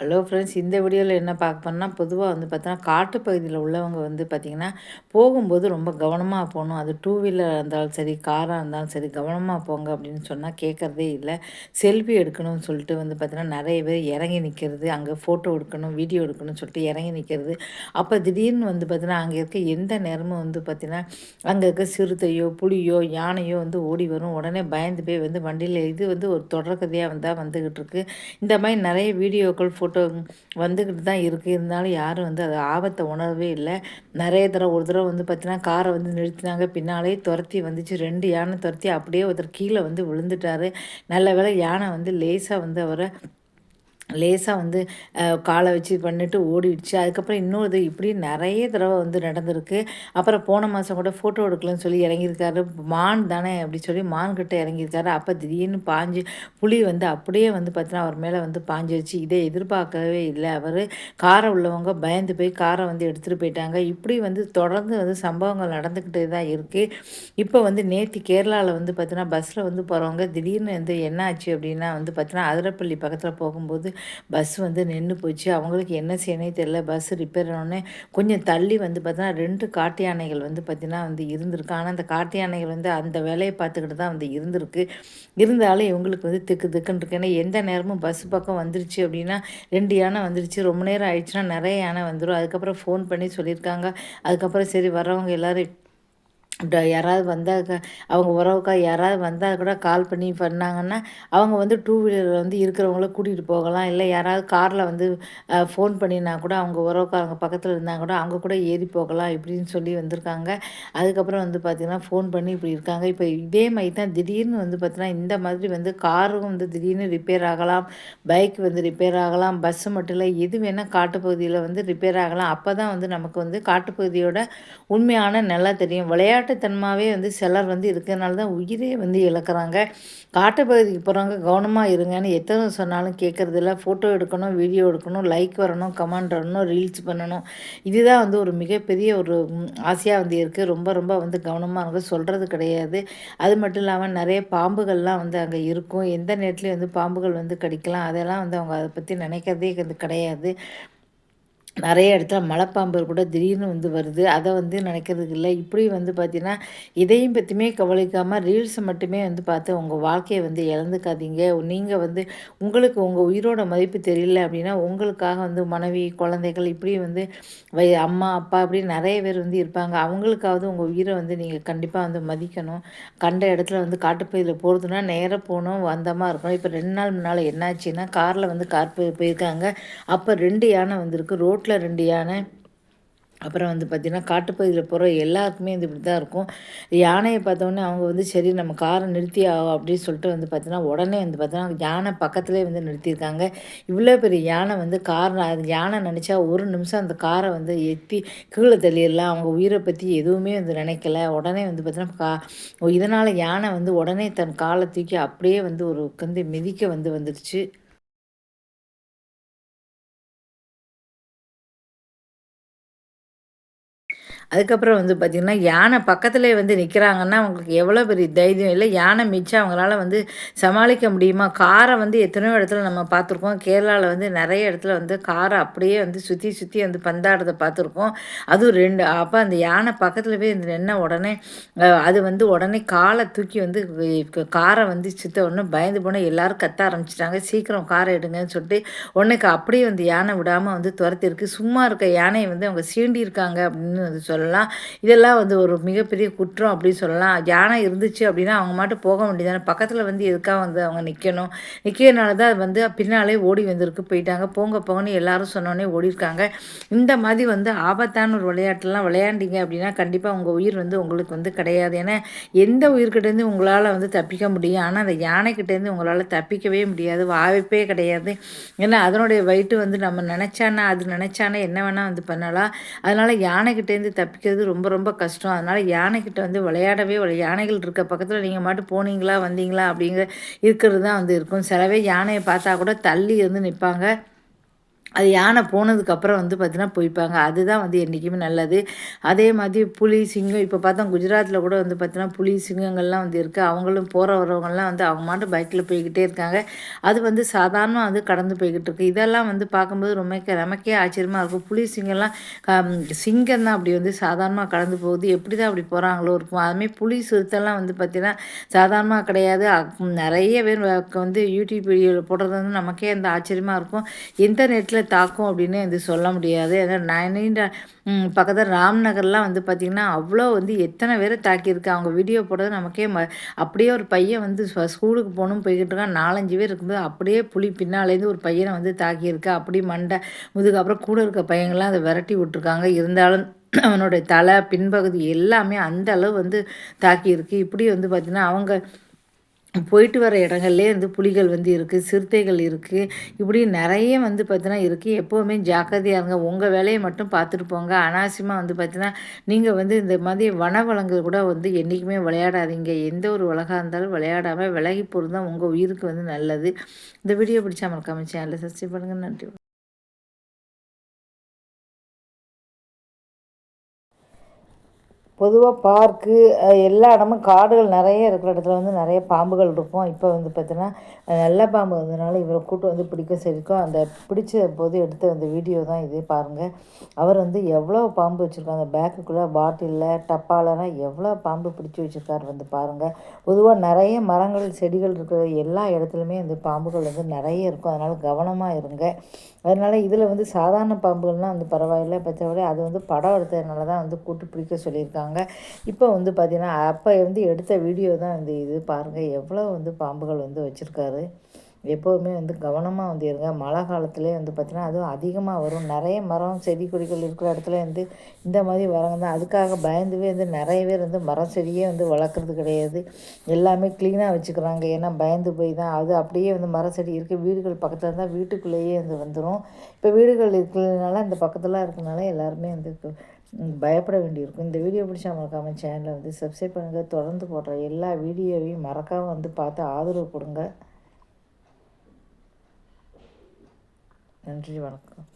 Hello friends இந்த வீடியோவில் என்ன பார்க்க போனால் பொதுவாக வந்து பார்த்தோன்னா காட்டுப்பகுதியில் உள்ளவங்க வந்து பார்த்திங்கன்னா போகும்போது ரொம்ப கவனமாக போகணும். அது டூ வீலராக இருந்தாலும் சரி காராக இருந்தாலும் சரி கவனமாக போங்க அப்படின்னு சொன்னால் கேட்குறதே இல்லை. செல்ஃபி எடுக்கணும்னு சொல்லிட்டு வந்து பார்த்திங்கன்னா நிறைய பேர் இறங்கி நிற்கிறது அங்கே ஃபோட்டோ எடுக்கணும் வீடியோ எடுக்கணும்னு சொல்லிட்டு இறங்கி நிற்கிறது அப்போ திடீர்னு வந்து பார்த்திங்கன்னா அங்கே இருக்க எந்த நேரமும் வந்து பார்த்திங்கன்னா அங்கே இருக்க சிறுத்தையோ புலியோ யானையோ வந்து ஓடி வரும். உடனே பயந்து போய் வந்து வண்டியில் இது வந்து ஒரு தொடர்கதையாக வந்தால் வந்துக்கிட்டு இருக்கு. இந்த மாதிரி நிறைய வீடியோக்கள் போட்டு வந்துக்கிட்டு தான் இருக்குது இருந்தாலும் யாரும் வந்து அது ஆபத்தை உணரவே இல்லை. நிறைய தடவை ஒரு தடவை வந்து பார்த்தீங்கன்னா காரை வந்து நிறுத்தினாங்க. பின்னாலே துரத்தி வந்துச்சு. ரெண்டு யானை துரத்தி அப்படியே ஒருத்தர் கீழே வந்து விழுந்துட்டார். நல்ல வேலை யானை வந்து லேசாக வந்து அவரை லேசாக வந்து காலை வச்சு பண்ணிட்டு ஓடிடுச்சு. அதுக்கப்புறம் இன்னொரு இப்படி நிறைய தடவை வந்து நடந்திருக்கு. அப்புறம் போன மாதம் கூட ஃபோட்டோ எடுக்கலன்னு சொல்லி இறங்கியிருக்காரு. மான் தானே அப்படி சொல்லி மான் கிட்ட இறங்கியிருக்காரு. அப்போ திடீர்னு பாஞ்சு புளி வந்து அப்படியே வந்து பார்த்தீங்கன்னா அவர் மேலே வந்து பாஞ்சிருச்சு. இதை எதிர்பார்க்கவே இல்லை அவர். காரை உள்ளவங்க பயந்து போய் காரை வந்து எடுத்துகிட்டு போயிட்டாங்க. இப்படி வந்து தொடர்ந்து வந்து சம்பவங்கள் நடந்துக்கிட்டே தான் இருக்குது இப்போ வந்து நேற்று கேரளாவில் வந்து பார்த்தீங்கன்னா பஸ்ஸில் வந்து போகிறவங்க திடீர்னு வந்து என்ன ஆச்சு அப்படின்னா வந்து பார்த்தீங்கன்னா அதிரப்பள்ளி பக்கத்தில் போகும்போது பஸ் வந்து நின்று போச்சு. அவங்களுக்கு என்ன செய்யணும் தெரில பஸ் ரிப்பேர் ஆனோடனே கொஞ்சம் தள்ளி வந்து பார்த்தீங்கன்னா ரெண்டு காட்டு யானைகள் வந்து பார்த்திங்கன்னா வந்து இருந்திருக்கு. ஆனால் அந்த காட்டு யானைகள் வந்து அந்த வேலையை பார்த்துக்கிட்டு தான் வந்து இருந்திருக்கு. இருந்தாலும் இவங்களுக்கு வந்து திக்கு திக்குன்னு இருக்கு. ஏன்னா எந்த நேரமும் பஸ் பக்கம் வந்துருச்சு அப்படின்னா ரெண்டு யானை வந்துருச்சு. ரொம்ப நேரம் ஆயிடுச்சுன்னா நிறைய யானை வந்துடும் அதுக்கப்புறம் ஃபோன் பண்ணி சொல்லியிருக்காங்க. அதுக்கப்புறம் சரி வரவங்க எல்லோரும் யாராவது வந்தால் அவங்க உறவுக்கா யாராவது வந்தால் கூட கால் பண்ணி பண்ணாங்கன்னா அவங்க வந்து டூ வீலரில் வந்து இருக்கிறவங்கள கூட்டிகிட்டு போகலாம். இல்லை யாராவது காரில் வந்து ஃபோன் பண்ணினா கூட அவங்க உறவுக்காரங்க பக்கத்தில் இருந்தால் கூட அவங்க கூட ஏறி போகலாம் இப்படின்னு சொல்லி வந்திருக்காங்க. அதுக்கப்புறம் வந்து பார்த்திங்கன்னா ஃபோன் பண்ணி இப்படி இருக்காங்க. இப்போ இதே மாதிரி தான் திடீர்னு வந்து பார்த்திங்கன்னா இந்த மாதிரி வந்து காரும் வந்து திடீர்னு ரிப்பேர் ஆகலாம். பைக் வந்து ரிப்பேர் ஆகலாம். பஸ்ஸு மட்டும் இல்லை எது வேணால் காட்டுப்பகுதியில் வந்து ரிப்பேர் ஆகலாம். அப்போ தான் வந்து நமக்கு வந்து காட்டுப்பகுதியோட உண்மையான நல்லா தெரியும். விளையாட்டு விளையாட்டுத்தன்மாவே வந்து சிலர் வந்து இருக்கிறதுனால தான் உயிரே வந்து இழக்கிறாங்க. காட்டுப்பகுதிக்கு போகிறவங்க கவனமாக இருங்கன்னு எத்தனை சொன்னாலும் கேட்குறதில்ல ஃபோட்டோ எடுக்கணும் வீடியோ எடுக்கணும் லைக் வரணும் கமெண்ட் வரணும் ரீல்ஸ் பண்ணணும். இதுதான் வந்து ஒரு மிகப்பெரிய ஒரு ஆசையாக வந்து இருக்குது ரொம்ப ரொம்ப வந்து கவனமாக இருக்கும் சொல்கிறது கிடையாது. அது மட்டும் இல்லாமல் நிறைய பாம்புகள்லாம் வந்து அங்கே இருக்கும். எந்த நேரத்துலையும் வந்து பாம்புகள் வந்து கடிக்கலாம். அதெல்லாம் வந்து அவங்க அதை பற்றி நினைக்கிறதே வந்து கிடையாது. நிறைய இடத்துல மலைப்பாம்பு கூட திடீர்னு வந்து வருது. அதை வந்து நினைக்கிறதுக்கு இல்லை. இப்படி வந்து பார்த்திங்கன்னா இதையும் பற்றியுமே கவலைக்காமல் ரீல்ஸை மட்டுமே வந்து பார்த்து உங்கள் வாழ்க்கையை வந்து இழந்துக்காதீங்க. நீங்கள் வந்து உங்களுக்கு உங்கள் உயிரோட மதிப்பு தெரியல அப்படின்னா உங்களுக்காக வந்து மனைவி குழந்தைகள் இப்படி வந்து வை அம்மா அப்பா அப்படி நிறைய பேர் வந்து இருப்பாங்க. அவங்களுக்காவது உங்கள் உயிரை வந்து நீங்கள் கண்டிப்பாக வந்து மதிக்கணும். கண்ட இடத்துல வந்து காட்டுப்பயிரில் போகிறதுனா நேராக போகணும் வந்தமாக இருக்கணும். இப்போ ரெண்டு நாள் முன்னால் என்னாச்சுன்னா காரில் வந்து கார் போயிருக்காங்க. அப்போ ரெண்டு யானை வந்திருக்கு. ரோட் வீட்டில் ரெண்டு யானை அப்புறம் வந்து பார்த்திங்கன்னா காட்டுப்பகுதியில் போகிற எல்லாருக்குமே வந்து இப்படி தான் இருக்கும். யானையை பார்த்தோன்னே அவங்க வந்து சரி நம்ம காரை நிறுத்தி ஆகும் அப்படின்னு சொல்லிட்டு வந்து பார்த்தீங்கன்னா உடனே வந்து பார்த்தீங்கன்னா யானை பக்கத்துலேயே வந்து நிறுத்தியிருக்காங்க. இவ்வளோ பெரிய யானை வந்து கார் அது யானை நினச்சா ஒரு நிமிஷம் அந்த காரை வந்து எத்தி கீழே தள்ளிடலாம் அவங்க உயிரை பற்றி எதுவுமே வந்து நினைக்கல. உடனே வந்து பார்த்தீங்கன்னா கா இதனால் யானை வந்து உடனே தன் காலை தூக்கி அப்படியே வந்து ஒரு உட்காந்து மிதிக்க வந்து வந்துடுச்சு அதுக்கப்புறம் வந்து பார்த்திங்கன்னா யானை பக்கத்துலேயே வந்து நிற்கிறாங்கன்னா அவங்களுக்கு எவ்வளோ பெரிய தைரியம் இல்லை. யானை மிச்சம் அவங்களால வந்து சமாளிக்க முடியுமா? காரை வந்து எத்தனையோ இடத்துல நம்ம பார்த்துருக்கோம். கேரளாவில் வந்து நிறைய இடத்துல வந்து காரை அப்படியே வந்து சுற்றி சுற்றி வந்து பந்தாடுறதை பார்த்துருக்கோம். அதுவும் ரெண்டு அப்போ அந்த யானை பக்கத்தில் போய் இந்த நின்ன உடனே அது வந்து உடனே காலை தூக்கி வந்து காரை வந்து சுத்த உடனே பயந்து போனால் எல்லோரும் கத்த ஆரம்பிச்சிட்டாங்க. சீக்கிரம் காரை எடுங்கன்னு சொல்லிட்டு உடனே அப்படியே வந்து யானை விடாமல் வந்து துரத்திருக்கு சும்மா இருக்க யானையை வந்து அவங்க சீண்டியிருக்காங்க அப்படின்னு வந்து சொல்லலாம். இதெல்லாம் வந்து ஒரு மிகப்பெரிய குற்றம் அப்படின்னு சொல்லலாம். யானை இருந்துச்சு அப்படின்னா அவங்க மாட்டு போக வேண்டியதானே பக்கத்தில் வந்து எதுக்காக வந்து அவங்க நிற்கணும் நிற்கிறனால தான் வந்து பின்னாலே ஓடி வந்திருக்கு. போயிட்டாங்க. போங்க போங்கன்னு எல்லாரும் சொன்னோன்னே ஓடிருக்காங்க இந்த மாதிரி வந்து ஆபத்தான ஒரு விளையாட்டுலாம் விளையாண்டிங்க அப்படின்னா கண்டிப்பாக உங்கள் உயிர் வந்து உங்களுக்கு வந்து கிடையாது. ஏன்னா எந்த உயிர்கிட்டேருந்து உங்களால் வந்து தப்பிக்க முடியும்? ஆனால் அந்த யானைக்கிட்டேருந்து உங்களால் தப்பிக்கவே முடியாது. வாய்ப்பே கிடையாது. ஏன்னா அதனுடைய வயிற்று வந்து நம்ம நினச்சானா அது நினச்சானா என்ன வேணால் வந்து பண்ணலாம். அதனால் யானைக்கிட்டேருந்து தப்பி தப்பிக்கிறது ரொம்ப ரொம்ப கஷ்டம். அதனால் யானைக்கிட்ட வந்து விளையாடவே யானைகள் இருக்க பக்கத்தில் நீங்கள் மட்டும் போனீங்களா வந்தீங்களா அப்படிங்கிற இருக்கிறது தான் வந்து இருக்கும். சிலவே யானையை பார்த்தா கூட தள்ளி இருந்து நிற்பாங்க அது யானை போனதுக்கப்புறம் வந்து பார்த்திங்கன்னா போய்ப்பாங்க அதுதான் வந்து என்றைக்குமே நல்லது. அதே மாதிரி புலி சிங்கம் இப்போ பார்த்தா குஜராத்தில் கூட வந்து பார்த்திங்கன்னா புலி சிங்கங்கள்லாம் வந்து இருக்குது அவங்களும் போகிற வரவங்கள்லாம் வந்து அவங்க மாட்டு பைக்கில் போய்கிட்டே இருக்காங்க. அது வந்து சாதாரணமாக வந்து கடந்து போய்கிட்டு இருக்குது இதெல்லாம் வந்து பார்க்கும்போது ரொம்ப நமக்கே ஆச்சரியமாக இருக்கும். புலி சிங்கம்லாம் சிங்கம் தான் அப்படி வந்து சாதாரணமாக கடந்து போகுது. எப்படி தான் அப்படி போகிறாங்களோ இருக்கும். அதுமாதிரி புலி சிறுத்தைலாம் வந்து பார்த்திங்கன்னா சாதாரணமாக கிடையாது. நிறைய பேர் வந்து யூடியூப் வீடியோவில் போடுறது வந்து நமக்கே அந்த ஆச்சரியமாக இருக்கும். எந்த நேரத்தில் தாக்கும் அப்படின்னு வந்து சொல்ல முடியாது. ஏன்னா நைன்டீன் பக்கத்தில் ராம்நகர்லாம் வந்து பார்த்திங்கன்னா அவ்வளோ வந்து எத்தனை பேரை தாக்கியிருக்கு. அவங்க வீடியோ போடுறது நமக்கே ம அப்படியே ஒரு பையன் வந்து ஸ்கூலுக்கு போகணும் போய்கிட்டு இருக்கான். நாலஞ்சு பேர் இருக்கும்போது அப்படியே புளி பின்னாலேருந்து ஒரு பையனை வந்து தாக்கியிருக்கு. அப்படி மண்டை முதுகு அப்புறம் கூட இருக்க பையங்கள்லாம் அதை விரட்டி விட்ருக்காங்க இருந்தாலும் அவனுடைய தலை பின்பகுதி எல்லாமே அந்த அளவு வந்து தாக்கியிருக்கு. இப்படி வந்து பார்த்திங்கன்னா அவங்க போயிட்டு வர இடங்கள்லே வந்து புலிகள் வந்து இருக்குது சிறுத்தைகள் இருக்குது இப்படி நிறைய வந்து பார்த்தீங்கன்னா இருக்குது எப்போவுமே ஜாக்கிரதையாக இருங்க. உங்கள் வேலையை மட்டும் பார்த்துட்டு போங்க. அனாவசியமாக வந்து பார்த்தீங்கன்னா நீங்கள் வந்து இந்த மாதிரி வனவளங்கள் கூட வந்து என்றைக்குமே விளையாடாதீங்க. எந்த ஒரு உலகாக இருந்தாலும் விளையாடாமல் விலகி போகிறது தான் உங்கள் உயிருக்கு வந்து நல்லது. இந்த வீடியோ பிடிச்சா மறக்காமல் சேனலில் சப்ஸ்கிரைப் பண்ணுங்கள் நன்றி. பொதுவாக பார்க்கு எல்லா இடமும் காடுகள் நிறைய இருக்கிற இடத்துல வந்து நிறைய பாம்புகள் இருக்கும். இப்போ வந்து பார்த்தீங்கன்னா நல்ல பாம்பு வந்ததுனால இவரை கூட்டு வந்து பிடிக்க சரிக்கும் அந்த பிடிச்ச போது எடுத்த அந்த வீடியோ தான் இது பாருங்கள் அவர் வந்து எவ்வளோ பாம்பு வச்சுருக்காங்க அந்த பேக்குக்குள்ளே பாட்டிலில் டப்பாலலாம் எவ்வளோ பாம்பு பிடிச்சி வச்சுருக்காரு வந்து பாருங்கள் பொதுவாக நிறைய மரங்கள் செடிகள் இருக்கிற எல்லா இடத்துலையுமே வந்து பாம்புகள் வந்து நிறைய இருக்கும். அதனால் கவனமாக இருங்க. அதனால் இதில் வந்து சாதாரண பாம்புகள்லாம் வந்து பரவாயில்லை. பச்சை அது வந்து படம் எடுத்ததுனால தான் வந்து கூட்டு பிடிக்க சொல்லியிருக்காங்க. வச்சுருக்காங்க இப்போ வந்து பார்த்திங்கன்னா அப்போ வந்து எடுத்த வீடியோ தான் வந்து இது. பாருங்கள் எவ்வளோ வந்து பாம்புகள் வந்து வச்சுருக்காரு. எப்போவுமே வந்து கவனமாக வந்து இருங்க. மழை காலத்துலேயே வந்து பார்த்திங்கன்னா அதுவும் அதிகமாக வரும். நிறைய மரம் செடி கொடிகள் இருக்கிற இடத்துல வந்து இந்த மாதிரி வரங்க தான். அதுக்காக பயந்துவே வந்து நிறைய பேர் வந்து மரம் செடியே வந்து வளர்க்குறது கிடையாது. எல்லாமே க்ளீனாக வச்சுக்கிறாங்க. ஏன்னா பயந்து போய் தான் அது அப்படியே வந்து மரம் செடி இருக்குது வீடுகள் பக்கத்தில் இருந்தால் வீட்டுக்குள்ளேயே வந்து வந்துடும் இப்போ வீடுகள் இருக்கிறதுனால இந்த பக்கத்தில் இருக்கிறனால எல்லாருமே வந்து பயப்பட வேண்டியிருக்கும். இந்த வீடியோ பிடிச்சா மறக்காமல் சேனலை வந்து சப்ஸ்கிரைப் பண்ணுங்கள் தொடர்ந்து போடுற எல்லா வீடியோவையும் மறக்காமல் வந்து பார்த்து ஆதரவு கொடுங்க. நன்றி வணக்கம்.